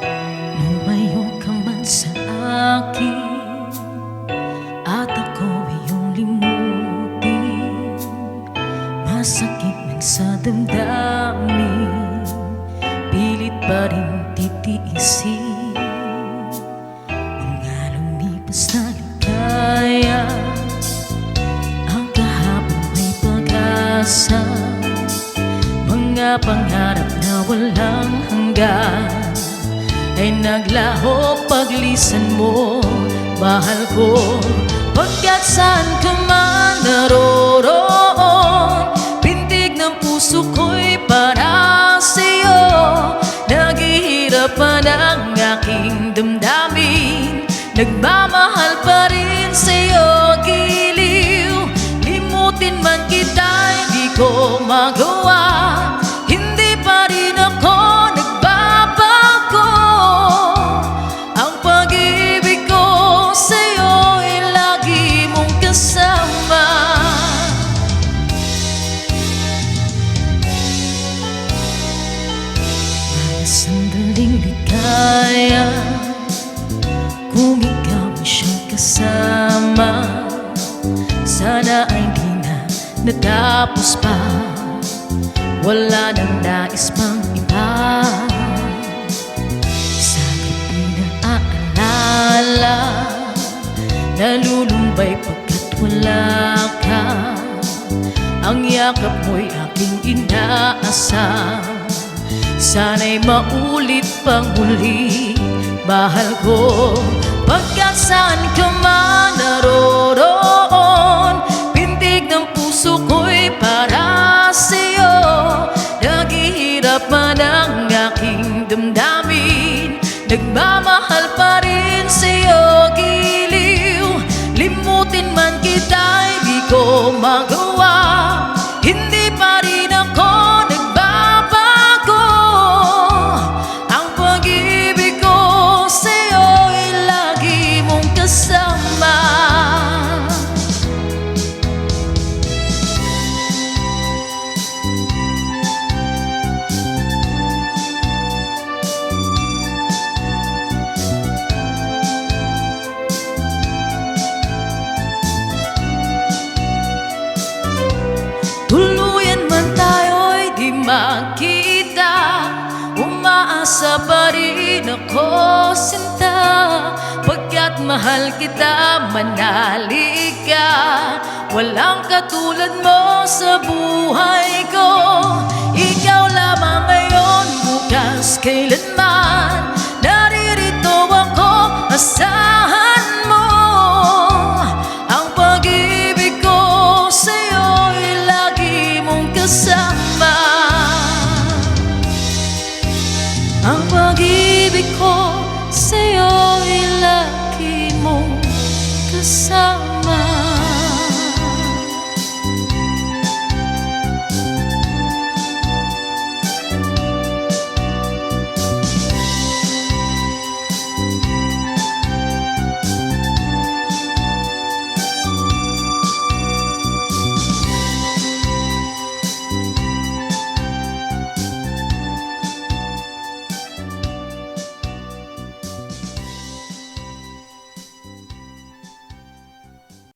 Lumayo ka man sa akin At ako iyong limutin. Masakit man sa damdamin Pilit pa rin titiisin. Mga lumipas na ligaya Ang kahapon may pag-asa. Mga pangarap na walang hanggan Ay naglaho paglisan mo Mahal ko. Pagkat saan ka man naroroon Pintig ng puso ko'y para sa'yo. Naghihirapan ang aking damdamin Nagmamahal pa rin sa'yo giliw. Limutin man kita, hindi ko magawa natapos pa Wala nang nais pang iba. Sa gabi na aalala Nalulumbay pagkat wala ka. Ang yakap mo'y aking inaasam Sana'y maulit pang muli Mahal ko. Pagkat saan Limutin man kita, hindi ko magawa magkita Umaasa pa rin ako sinta? Pagkat mahal kita, manali ka Walang katulad mo sa buhay ko. Ikaw lamang ngayon, bukas, kailanman Ang pag-ibig ko sa'yo ay lagi mong kasama